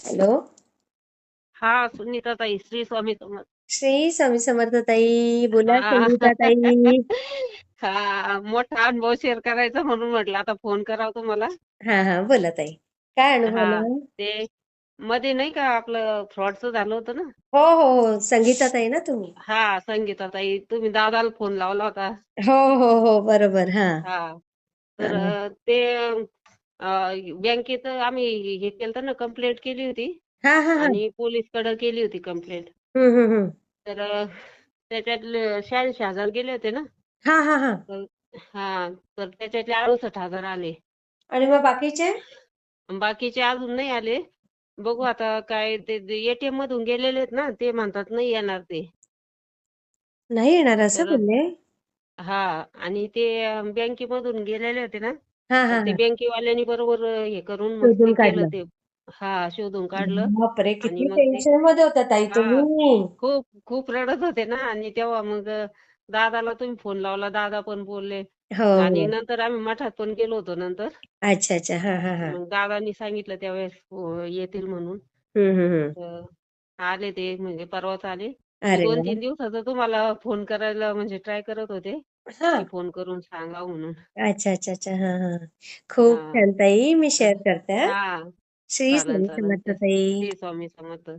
Hello. हा सुनीता ताई श्री स्वामी समर्थ. श्री स्वामी समर्थ ताई बोला हा. संगीता ताई हा मोठा अनुभव शेअर करायचा म्हणून म्हटलं आता फोन करावा तुम्हाला. हा हा बोला ताई. काय अनुभव हा ते मध्ये नाही का आपलं फ्रॉडचं झालं होतं ना? हो हो हो संगीता ताई ना तुम्ही? हा संगीता ताई तुम्ही दादाला फोन लावला होता. हो हो हो बरोबर हा. हा तर हा अ, ते बँकेत आम्ही हे केलं ना कंप्लेंट केली होती. हा हा हा. आणि पोलीसकडे केली होती कंप्लेंट हम्म हम्म हम्म. तर अ, त्याच्यातले शहाऐंशी हजार गेले होते ना. हा हा हा. तर हा तर त्याच्यातले अडुसष्ट हजार आले. आणि मग बाकीचे? बाकीचे अजून नाही आले. बघू आता काय ते एटीएम मधून गेलेले आहेत ना ते म्हणतात नाही येणार ते. नाही येणार असं तर बोलले हा आणि ते अं, बँकेमधून गेलेले होते ना. हा तर हा ते हा. बँकेवाल्यांनी बरोबर हे करून मग शोधून ते केलं काढलं. ते. हा शोधून काढलं. बापरे आणि किती मग ते टेन्शनमध्ये होता ताई हा तुम्ही. खूप खूप रडत होते ना. आणि तेव्हा मग अं, दादाला तुम्ही फोन लावला. दादा पण बोलले. हो आणि हो. नंतर आम्ही मठात पण गेलो होतो नंतर. अच्छा अच्छा. हा हा हा. मग दादांनी सांगितलं त्यावेळेस हो, येतील म्हणून. तर आले ते म्हणजे परवाच आले. मी अरे दोन तीन दिवसाचं तुम्हाला फोन करायला म्हणजे ट्राय करत होते. हा की फोन करून सांगावं म्हणून. अच्छा अच्छा अच्छा. हा हा खूप हा. छान ताई मी शेअर करते हा. हा. श्री चालेल स्वामी चालेल. समर्थ ताई. श्री स्वामी समर्थ.